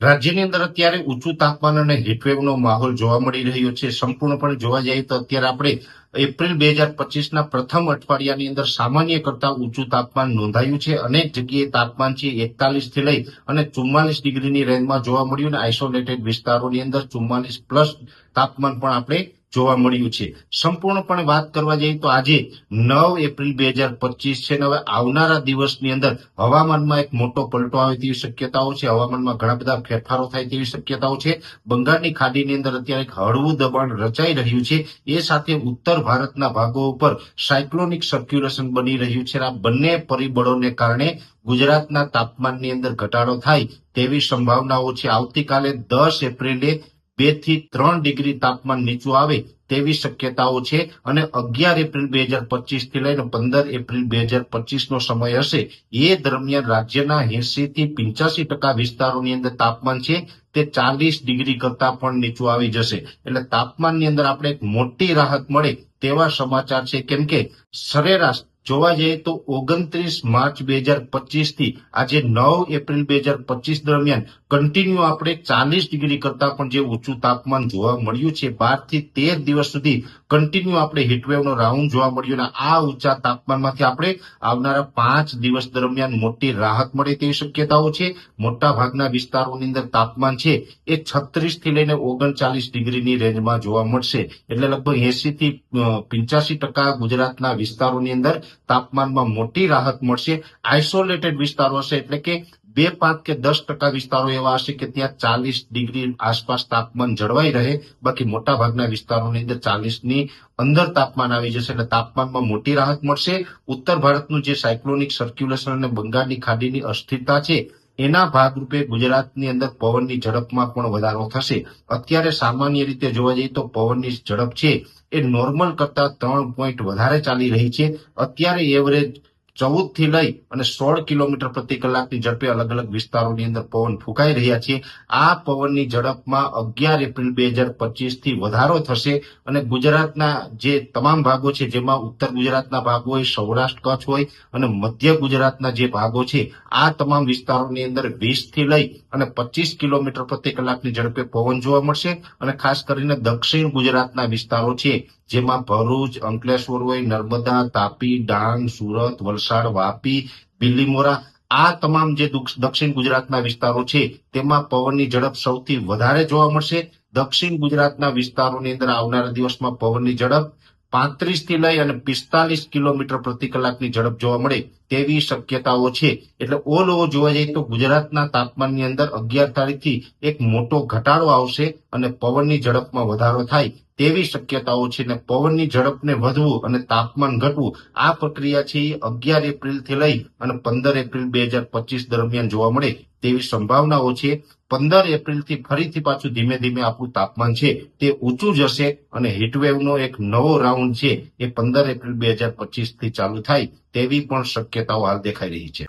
રાજ્યની અંદર અત્યારે ઊંચું તાપમાન અને હીટવેવનો માહોલ જોવા મળી રહ્યો છે. સંપૂર્ણપણે જોવા જઈએ તો અત્યારે આપણે એપ્રિલ બે હજાર પચીસના પ્રથમ અઠવાડિયાની અંદર સામાન્ય કરતા ઊંચું તાપમાન નોંધાયું છે અનેક જગ્યાએ તાપમાન છે એકતાલીસથી લઈ અને ચુમ્માલીસ ડિગ્રીની રેન્જમાં જોવા મળ્યું અને આઇસોલેટેડ વિસ્તારોની અંદર ચુમ્માલીસ પ્લસ તાપમાન પણ આપણે જોવા મળ્યું છે. સંપૂર્ણપણે વાત કરવા જઈએ તો આજે નવ એપ્રિલ બે હજાર પચીસ છે અને હવે આવનારા દિવસની અંદર હવામાનમાં એક મોટો પલટો આવે તેવી શક્યતાઓ છે. હવામાનમાં ઘણા બધા ફેરફારો થાય તેવી શક્યતાઓ છે. બંગાળની ખાડીની અંદર અત્યારે એક હળવું દબાણ રચાઈ રહ્યું છે. એ સાથે ઉત્તર ભારતના ભાગો ઉપર સાયક્લોનિક સર્ક્યુલેશન બની રહ્યું છે. આ બંને પરિબળોને કારણે ગુજરાતના તાપમાનની અંદર ઘટાડો થાય તેવી સંભાવનાઓ છે. આવતીકાલે દસ એપ્રિલે બેથી ત્રણ ડિગ્રી તાપમાન નીચું આવે તેવી શક્યતાઓ છે અને અગિયાર એપ્રિલ બે હજાર પચીસથી લઈને પંદર એપ્રિલ બે હજાર પચીસ નો સમય હશે. એ દરમિયાન રાજ્યના એસી થી પિંચાસી ટકા વિસ્તારોની અંદર તાપમાન છે તે ચાલીસ ડિગ્રી કરતા પણ નીચું આવી જશે. એટલે તાપમાનની અંદર આપણે એક મોટી રાહત મળે તેવા સમાચાર છે. કેમ કે સરેરાશ જોવા જઈએ તો ઓગણત્રીસ માર્ચ બે હજાર પચીસથી આજે નવ એપ્રિલ બે હજાર પચીસ દરમિયાન કન્ટિન્યુ આપણે ચાલીસ ડિગ્રી કરતા પણ જે ઊંચું તાપમાન જોવા મળ્યું છે, બારથી તેર દિવસ સુધી કન્ટિન્યુ આપણે હીટવેવનો રાઉન્ડ જોવા મળ્યું અને આ ઊંચા તાપમાનમાંથી આપણે આવનારા પાંચ દિવસ દરમિયાન મોટી રાહત મળે તેવી શક્યતાઓ છે. મોટા ભાગના વિસ્તારોની અંદર તાપમાન છે એ છત્રીસથી લઈને ઓગણચાલીસ ડિગ્રીની રેન્જમાં જોવા મળશે. એટલે લગભગ એસી થી પંચ્યાસી ટકા ગુજરાતના વિસ્તારોની અંદર તાપમાનમાં મોટી રાહત મળશે. આઇસોલેટેડ વિસ્તારો હશે એટલે કે બે પાંચ કે દસ ટકા વિસ્તારો એવા હશે કે ત્યાં ચાલીસ ડિગ્રી આસપાસ તાપમાન જળવાઈ રહે. બાકી મોટા ભાગના વિસ્તારોની અંદર ચાલીસની અંદર તાપમાન આવી જશે એટલે તાપમાનમાં મોટી રાહત મળશે. ઉત્તર ભારતનું જે સાયક્લોનિક સર્ક્યુલેશન અને બંગાળની ખાડીની અસ્થિરતા છે એના ભાગરૂપે ગુજરાતની અંદર પવનની ઝડપમાં પણ વધારો થશે. અત્યારે સામાન્ય રીતે જોવા જઈએ તો પવનની ઝડપ છે એ નોર્મલ કરતા ત્રણ પોઈન્ટ વધારે ચાલી રહી છે. અત્યારે એવરેજ ચૌદથી લઈ અને સોળ કિલોમીટર પ્રતિ કલાકની ઝડપે અલગ અલગ વિસ્તારોની અંદર પવન ફૂંકાઈ રહ્યા છે. આ પવનની ઝડપમાં અગિયાર એપ્રિલ બે હજાર પચીસથી વધારો થશે અને ગુજરાતના જે તમામ ભાગો છે, જેમાં ઉત્તર ગુજરાતના ભાગો હોય, સૌરાષ્ટ્ર કચ્છ હોય અને મધ્ય ગુજરાતના જે ભાગો છે, આ તમામ વિસ્તારોની અંદર વીસથી લઈ અને પચીસ કિલોમીટર પ્રતિ કલાકની ઝડપે પવન જોવા મળશે અને ખાસ કરીને દક્ષિણ ગુજરાતના વિસ્તારો છે, જેમાં ભરૂચ, અંકલેશ્વર હોય, નર્મદા, તાપી, ડાંગ, સુરત, વલસાડ વાપી, બિલીમોરા, આ તમામ જે દક્ષિણ ગુજરાતના વિસ્તારો છે, તેમાં પવનની ઝડપ સૌથી વધારે જોવા મળશે. દક્ષિણ ગુજરાતના વિસ્તારોની અંદર આવનારા દિવસમાં પવનની ઝડપ પાંત્રીસથી લઈ અને પિસ્તાલીસ કિલોમીટર પ્રતિ કલાકની ઝડપ જોવા મળે તેવી શક્યતાઓ છે. એટલે ઓલ ઓવર જોવા જઈએ તો ગુજરાતના તાપમાનની અંદર અગિયાર તારીખથી એક મોટો ઘટાડો આવશે અને પવનની ઝડપમાં વધારો થાય તેવી શક્યતાઓ છે અને પવનની ઝડપને વધવું અને તાપમાન ઘટવું આ પ્રક્રિયા છે એ અગિયાર એપ્રિલથી લઈ અને પંદર એપ્રિલ બે હજાર પચીસ દરમિયાન જોવા મળે તેવી સંભાવનાઓ છે. પંદર એપ્રિલથી ફરીથી પાછું ધીમે ધીમે આપણું તાપમાન છે તે ઊંચું જશે અને હીટવેવનો એક નવો રાઉન્ડ છે એ પંદર એપ્રિલ બે હજાર પચીસથી ચાલુ થાય તેવી પણ શક્યતાઓ હાલ દેખાઈ રહી છે.